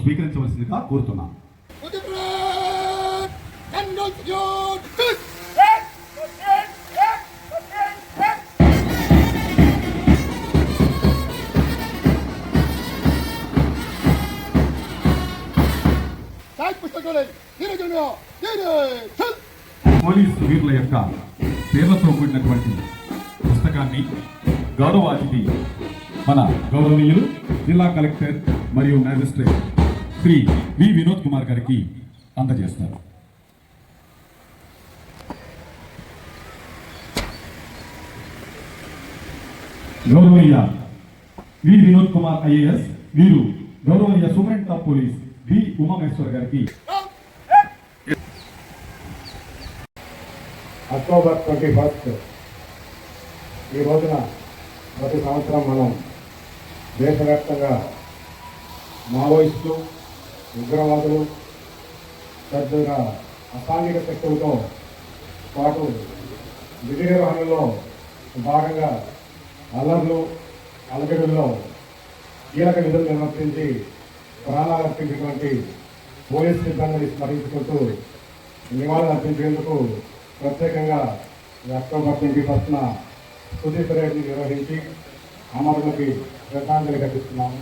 స్వీకరించవలసిందిగా కోరుతున్నాను పుస్తకాలు పోలీసు వీరుల యొక్క పేర్లతో కూడినటువంటి పుస్తకాన్ని గౌరవ అతిథి మన గౌరవనీయులు జిల్లా కలెక్టర్ మరియు మ్యాజిస్ట్రేట్ శ్రీ వి వినోద్ కుమార్ గారికి అందజేస్తారు. గౌరవనీయ వి వినోద్ కుమార్ ఐఏఎస్ వీరు గౌరవనీయ superintendent of police V Umamaheshwar గారికి. అక్టోబర్ ట్వంటీ ఫస్ట్ ఈ రోజున ప్రతి సంవత్సరం మనం దేశవ్యాప్తంగా మావోయిస్టులు ఉగ్రవాదులు పెద్దగా అసాంఘిక శక్తులతో పాటు విధి నిర్వహణలో భాగంగా అల్లర్లు అలగడుల్లో కీలక విధులు నిర్వర్తించి ప్రాణాలు అర్పించినటువంటి పోలీస్ సిబ్బందిని స్మరించుకుంటూ నివాళులు అర్పించేందుకు ప్రత్యేకంగా అక్టోబర్ ట్వంటీ ఫస్ట్న తుది పరేడ్ని నిర్వహించి అమరులకి శ్రద్ధాంజలి ఘటిస్తున్నాము.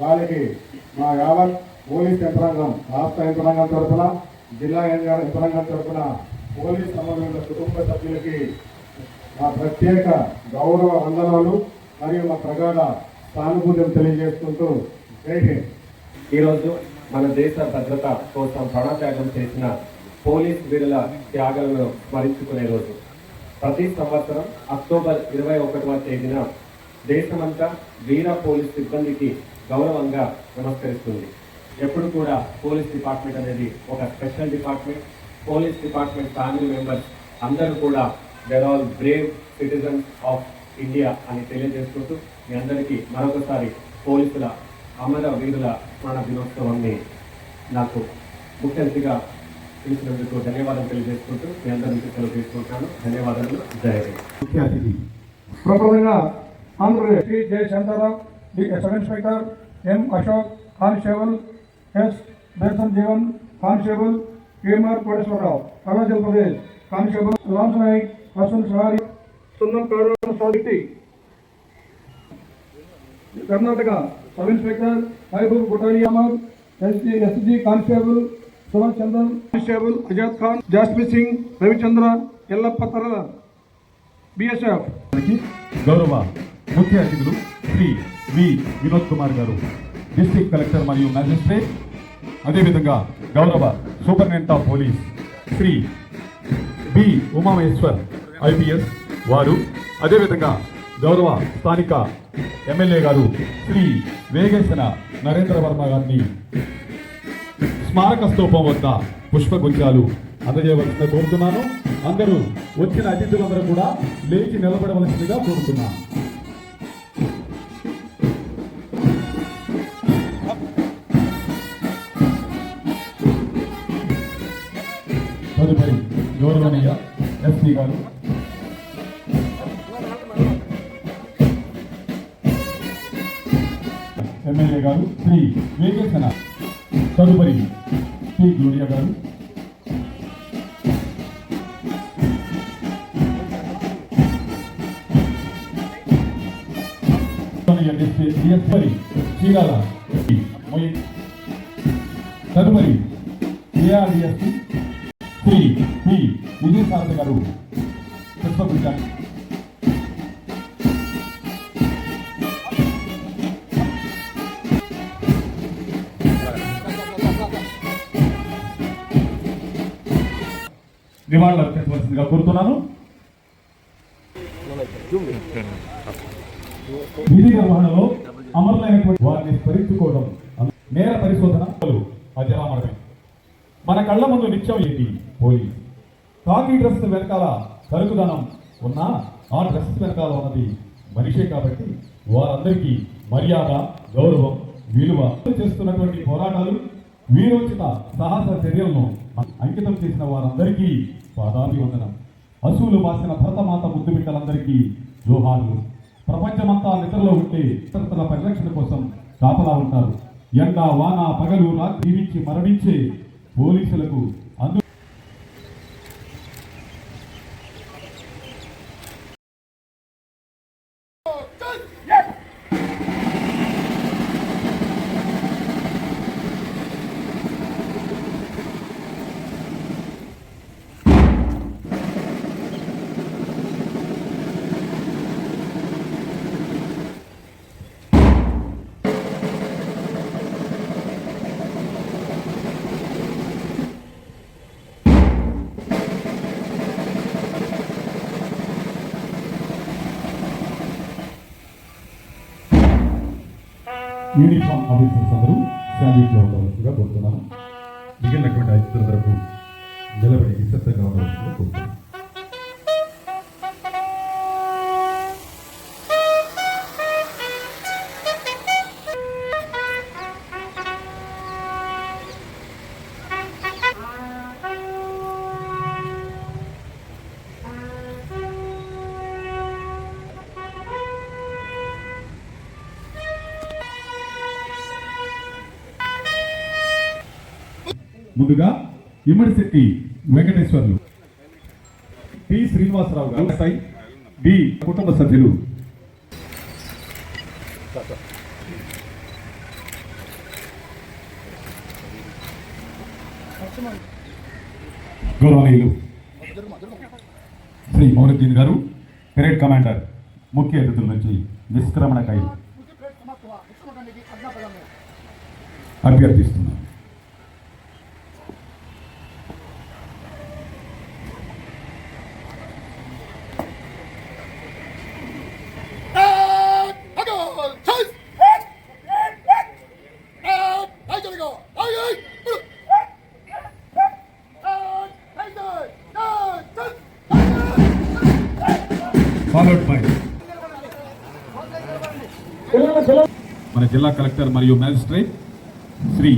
వారికి మా యావత్ పోలీస్ యంత్రాంగం రాష్ట్ర యంత్రాంగం తరఫున జిల్లా యంత్రాంగం తరఫున పోలీస్ అమరుల కుటుంబ సభ్యులకి మా ప్రత్యేక గౌరవ వందనాలు మరియు మా ప్రగాఢ సానుభూతిని తెలియజేసుకుంటూ జై హింద్. ఈరోజు మన దేశ భద్రత కోసం ప్రాణత్యాగం చేసిన పోలీస్ వీరుల త్యాగాలను స్మరించుకునే రోజు. ప్రతి సంవత్సరం అక్టోబర్ ఇరవై ఒకటవ తేదీన దేశమంతా వీర పోలీస్ సిబ్బందికి గౌరవంగా నమస్కరిస్తుంది. ఎప్పుడు కూడా పోలీస్ డిపార్ట్మెంట్ అనేది ఒక special department. Police department family members అందరూ కూడా there all brave citizens of India అని తెలియజేసుకుంటూ మీ అందరికీ మరొకసారి పోలీసుల అమర వీరుల స్మరణ దినోత్సవాన్ని నాకు ముఖ్య అతిథిగా పిలిచినందుకు ధన్యవాదాలు తెలియజేసుకుంటూ మీ అందరికీ సెలవు తీసుకుంటాను ధన్యవాదాలు. జయ ముఖ్య అతిథి ప్రముఖంగా Andhra Pradesh Shri Jaya Shantaram D sub inspector M Ashok constable S. Besan Jeevan constable KMR Koteswararao Arunachal Pradesh, constable, Ram Naik Hasan Sahari Sunnam Karur ಸಾಧಿಸಿ Karnataka sub inspector, Mahaboob Kothari Ahmad S G S G constable, Subhash Chandran, constable, Azad Khan Jasmi Singh, Ravichandra Yellappa ತರದ BSF ಗೌರವ ಮುಖ್ಯ ಅತಿಥಿಗಳು Shri V. Vinod Kumar gar. District collector మరియు magistrate అదేవిధంగా గౌరవ superintendent of police Shri B. Umamaheswar IPS వారు అదేవిధంగా గౌరవ స్థానిక ఎమ్మెల్యే గారు శ్రీ వేగేశన నరేంద్ర వర్మ గారిని స్మారక స్తూపం వద్ద పుష్పగుంజాలు అందజేయవలసిందిగా కోరుతున్నాను. అందరూ వచ్చిన అతిథులందరూ కూడా లేచి నిలబడవలసిందిగా కోరుతున్నాను. గౌరవనీయ ఎస్పీ గారు ఎమ్మెల్యే గారు శ్రీ వేగేశన తదుపరి శ్రీ గ్లోరియా గారు తదుపరి చీరాల మొయ్- తదుపరి ఏఆర్డిఎస్పి శ్రీ పి విజయసారథి గారు పుష్పగుచ్చాన్ని నివాళులు అర్పించవలసిందిగా కోరుతున్నాను. విధి నిర్వహణలో అమరులైనటువంటి వారిని స్మరించుకోవడం నేర పరిశోధన అజరామరమే మన కళ్ళ ముందు నిత్యం ఏంటి? పోయి. కాకి డ్రెస్ వెనకాల కరుకుదనం ఉన్నా ఆ డ్రెస్ వెనకాల ఉన్నది మనిషే కాబట్టి వారందరికీ మర్యాద గౌరవం విలువ చేస్తున్నటువంటి పోరాటాలు వీరోచిత సాహస చర్యలను అంకితం చేసిన వారందరికీ పాదాభివందనం. అసూలు మాసిన భరతమాత ముద్దు బిడ్డలందరికీ జోహార్లు. ప్రపంచమంతా నిద్రలో ఉంటే ఇతరుల పరిరక్షణ కోసం కాపలా ఉంటారు. ఎండ వాన పగలు రాత్రి జీవించి మరణించే పోలీసులకు అందు యూనిఫామ్ ఆఫీసర్స్ అందరూ శాల్యూట్లో ఉండవలసిందిగా కోరుతున్నాను మిగిలినటువంటి ఐదుగురు వరకు నిలబడి నిశ్శబ్దంగా ఉండవలసిందిగా కోరుతున్నాను ముందుగా ఇమ్మడిశెట్టి వెంకటేశ్వర్లు. టి శ్రీనివాసరావు గారు. సాయి బి కుటుంబ సభ్యులు. గౌరవనీయులు. శ్రీ మౌనుద్దీన్ గారు పెరేడ్ కమాండర్ ముఖ్య అతిథుల నుంచి నిష్క్రమణకై అభ్యర్థిస్తున్నాను. ఫాలోడ్ బై మన జిల్లా కలెక్టర్ మరియు మ్యాజిస్ట్రేట్ శ్రీ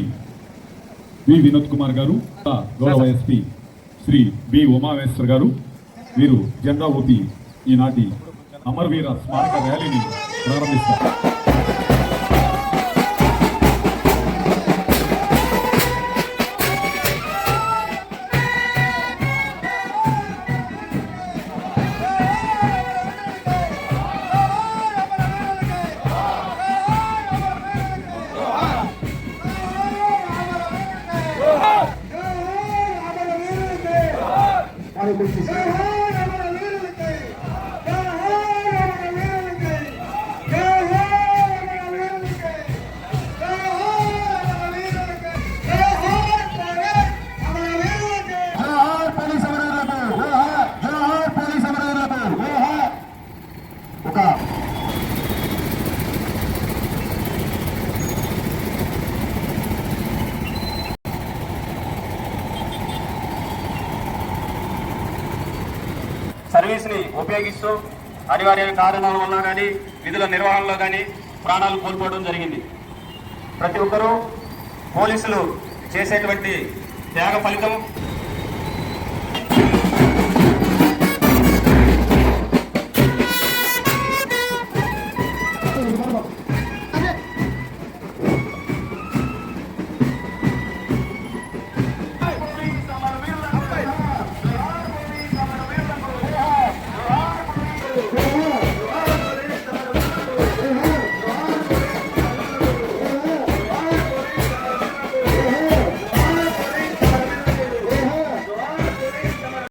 వి వినోద్ కుమార్ గారు గౌరవ ఎస్పీ శ్రీ బి ఉమామేశ్వర్ గారు వీరు జెండా ఊపి ఈనాటి అమరవీర స్మారక ర్యాలీని ప్రారంభిస్తారు. సర్వీస్ని ఉపయోగిస్తూ అనివార్య కారణాల వల్ల కానీ విధుల నిర్వహణలో కానీ ప్రాణాలు కోల్పోవడం జరిగింది. ప్రతి ఒక్కరూ పోలీసులు చేసేటువంటి త్యాగ ఫలితం